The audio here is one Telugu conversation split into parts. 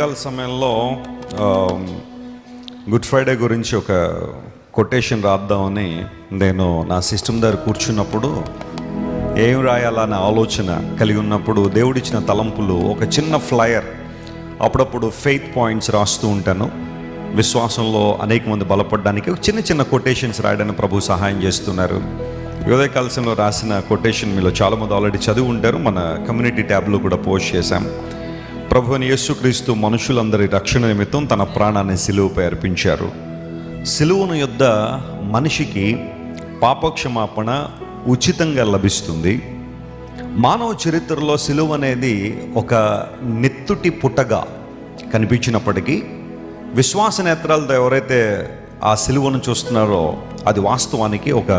కాల సమయంలో గుడ్ ఫ్రైడే గురించి ఒక కొటేషన్ రాద్దామని నేను నా సిస్టమ్ దగ్గర కూర్చున్నప్పుడు ఏం రాయాలన్న ఆలోచన కలిగి ఉన్నప్పుడు దేవుడిచ్చిన తలంపులు ఒక చిన్న ఫ్లయర్ అప్పుడప్పుడు ఫెయిత్ పాయింట్స్ రాస్తూ ఉంటాను. విశ్వాసంలో అనేక మంది బలపడడానికి చిన్న చిన్న కొటేషన్స్ రాయడానికి ప్రభు సహాయం చేస్తున్నారు. యోదయ కాలశంలో రాసిన కొటేషన్ మీలో చాలామంది ఆల్రెడీ చదివి ఉంటారు మన కమ్యూనిటీ ట్యాబ్లో కూడా పోస్ట్ చేశాం. ప్రభు యేసుక్రీస్తు మనుషులందరి రక్షణ నిమిత్తం తన ప్రాణాన్ని సిలువుపై అర్పించారు. సిలువును యొద్ద మనిషికి పాపక్షమాపణ ఉచితంగా లభిస్తుంది. మానవ చరిత్రలో సిలువ అనేది ఒక నెత్తుటి పుటగా కనిపించినప్పటికీ విశ్వాస నేత్రాలతో ఎవరైతే ఆ సిలువను చూస్తున్నారో అది వాస్తవానికి ఒక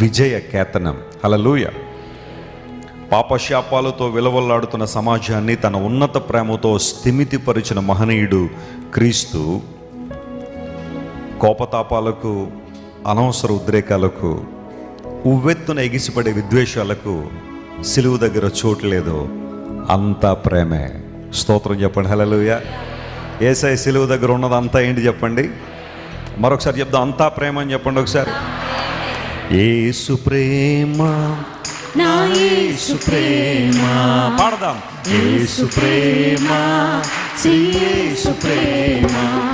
విజయ కేతనం. హలలుయ పాపశాపాలతో విలవల్లాడుతున్న సమాజాన్ని తన ఉన్నత ప్రేమతో స్థిమితిపరిచిన మహనీయుడు క్రీస్తు. కోపతాపాలకు అనవసర ఉద్రేకాలకు ఉవ్వెత్తున ఎగిసిపడే విద్వేషాలకు సిలువు దగ్గర చోటు లేదు. అంతా ప్రేమే. స్తోత్రం చెప్పండి. హలలుయ ఏసై సిలువు దగ్గర ఉన్నది అంతా ఏంటి చెప్పండి? మరొకసారి చెప్దాం. అంతా ప్రేమ అని చెప్పండి ఒకసారి. ఏసు ప్రేమ. నా యేసు ప్రేమ. పాడదాం. యేసు ప్రేమ. యేసు ప్రేమ.